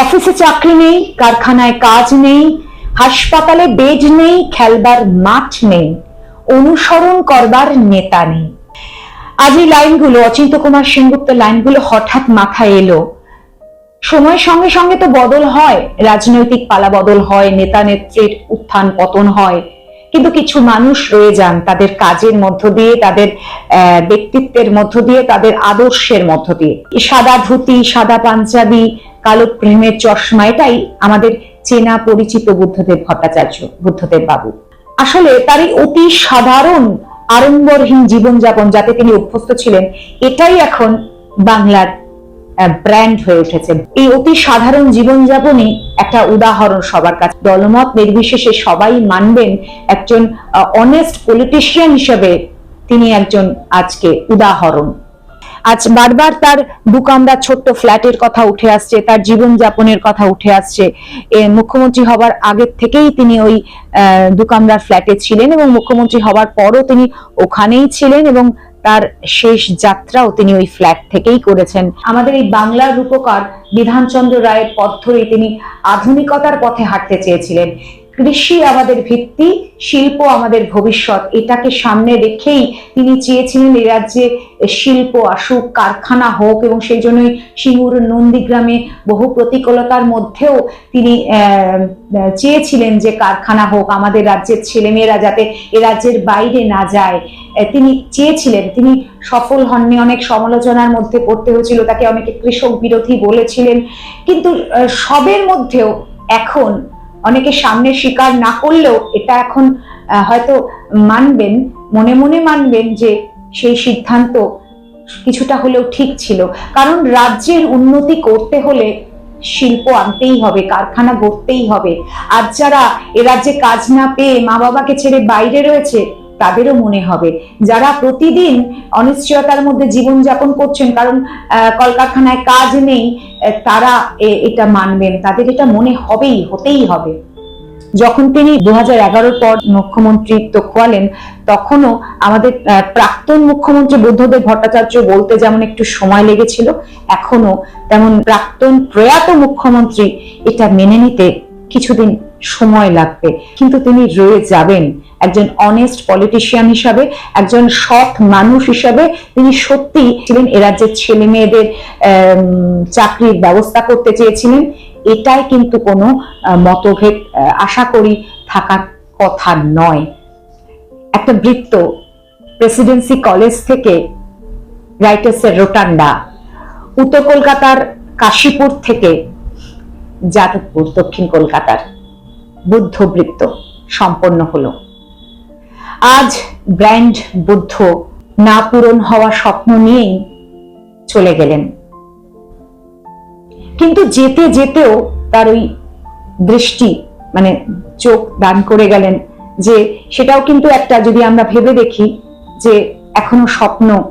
অফিসে চাকরি নেই, কারখানায় কাজ নেই, হাসপাতালে বেড নেই, খেলবার মাঠ নেই, অনুসরণ করবার নেতা নেই। আজ এই লাইনগুলো, অচিন্ত কুমার সেনগুপ্ত লাইনগুলো হঠাৎ মাথায় এলো। সময়ের সঙ্গে সঙ্গে তো বদল হয়, রাজনৈতিক পালা বদল হয় নেতা নেত্রীর উত্থান পতন হয়। কিন্তু কিছু মানুষ রয়ে যান তাদের কাজের মধ্য দিয়ে, তাদের ব্যক্তিত্বের মধ্য দিয়ে, তাদের আদর্শের মধ্য দিয়ে। সাদা ধুতি, সাদা পাঞ্জাবি, কালো প্রেমের চশমা, এটাই আমাদের চেনা পরিচিত বুদ্ধদেব ভট্টাচার্য, বুদ্ধদেব বাবু। আসলে তার এই অতি সাধারণ আড়ম্বরহীন জীবনযাপন যাতে তিনি অভ্যস্ত ছিলেন, এটাই এখন বাংলার ব্র্যান্ড হয়ে উঠেছে। এই অতি সাধারণ জীবনযাপনই একটা উদাহরণ সবার কাছে। দলমত নির্বিশেষে সবাই মানবেন একজন অনেস্ট পলিটিশিয়ান হিসেবে তিনি একজন আজকে উদাহরণ। আজ বারবার তার দু কামরা ছোট্ট ফ্ল্যাটের কথা উঠে আসছে তার জীবনযাপনের কথা উঠে আসছে। মুখ্যমন্ত্রী হবার আগের থেকেই তিনি ওই আহ, দু ফ্ল্যাটে ছিলেন এবং মুখ্যমন্ত্রী হবার পরও তিনি ওখানেই ছিলেন এবং তার শেষ যাত্রাও তিনি ওই ফ্ল্যাট থেকেই করেছেন। আমাদের এই বাংলার রূপকার বিধানচন্দ্র রায়ের পথ ধরে তিনি আধুনিকতার পথে হাঁটতে চেয়েছিলেন। কৃষি আমাদের ভিত্তি, শিল্প আমাদের ভবিষ্যৎ। এটাকে সামনে রেখেই তিনি চেয়েছিলেন এই রাজ্যে শিল্প আসুক, কারখানা হোক এবং সেই জন্যই সিঙ্গুর নন্দীগ্রামে বহু প্রতিকূলতার মধ্যেও তিনি চেয়েছিলেন যে কারখানা হোক, আমাদের রাজ্যের ছেলেমেয়েরা যাতে এ রাজ্যের বাইরে না যায়। তিনি চেয়েছিলেন, তিনি সফল হননি, অনেক সমালোচনার মধ্যে পড়তে হয়েছিল, তাকে অনেকে কৃষক বিরোধী বলেছিলেন। কিন্তু সবের মধ্যেও এখন অনেকে সামনে স্বীকার না করলেও এটা এখন হয়তো মানবেন, মনে মনে মানবেন যে সেই সিদ্ধান্ত কিছুটা হলেও ঠিক ছিল। কারণ রাজ্যের উন্নতি করতে হলে শিল্প আনতেই হবে, কারখানা গড়তেই হবে। আর যারা এ রাজ্যে কাজ না পেয়ে মা বাবাকে ছেড়ে বাইরে রয়েছে তাদেরও মনে হবে। যারা প্রতিদিন অনিশ্চয়তার মধ্যে জীবনযাপন করছেন, কারণ কলকারখানায় কাজ নেই তারা এটা মানবেন। তাদের এটা মনে হবেই, হতেই হবে। যখন তিনি দু হাজার পর মুখ্যমন্ত্রিত্ব খোয়ালেন তখনও আমাদের প্রাক্তন মুখ্যমন্ত্রী বুদ্ধদেব ভট্টাচার্য বলতে যেমন একটু সময় লেগেছিল এখনও তেমন প্রাক্তন প্রয়াত মুখ্যমন্ত্রী এটা মেনে নিতে কিছুদিন সময় লাগবে। কিন্তু তিনি রয়ে যাবেন একজন অনেস্ট পলিটিশিয়ান হিসাবে, একজন সৎ মানুষ হিসাবে। তিনি সত্যি ছিলেন এ রাজ্যের ছেলে মেয়েদের চাকরির ব্যবস্থা করতে চেয়েছিলেন। এটাই কিন্তু কোনো মতভেদ আশা করি থাকার কথা নয়। একটা বৃত্ত প্রেসিডেন্সি কলেজ থেকে রাইটার্সের রোটান্ডা, উত্তর কলকাতার কাশীপুর থেকে যাদবপুর দক্ষিণ কলকাতার বুদ্ধ বৃত্ত সম্পন্ন হলো। আজ ব্র্যান্ড বুদ্ধ না পূরণ হওয়া স্বপ্ন নিয়েই চলে গেলেন। কিন্তু যেতে যেতেও তার ওই দৃষ্টি মানে চোখ দান করে গেলেন যে সেটাও কিন্তু একটা যদি আমরা ভেবে দেখি যে এখনও স্বপ্ন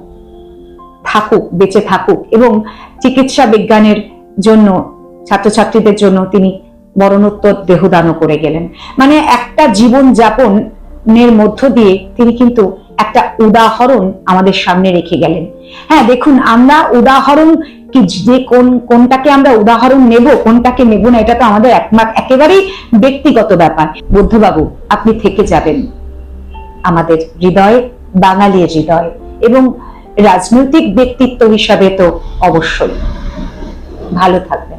থাকুক, বেঁচে থাকুক এবং চিকিৎসা বিজ্ঞানের জন্য ছাত্রছাত্রীদের জন্য তিনি মরণোত্তর দেহদানও করে গেলেন। মানে একটা জীবন যাপনের মধ্য দিয়ে তিনি কিন্তু একটা উদাহরণ আমাদের সামনে রেখে গেলেন। হ্যাঁ দেখুন, আমরা উদাহরণ কি যে কোন, কোনটাকে আমরা উদাহরণ নেব, কোনটাকে নেব না, এটা তো আমাদের একমাত্র একেবারেই ব্যক্তিগত ব্যাপার। বুদ্ধবাবু, আপনি থেকে যাবেন। আমাদের হৃদয়ে, বাঙালির হৃদয় এবং রাজনৈতিক ব্যক্তিত্ব হিসাবে তো অবশ্যই। ভালো থাকবেন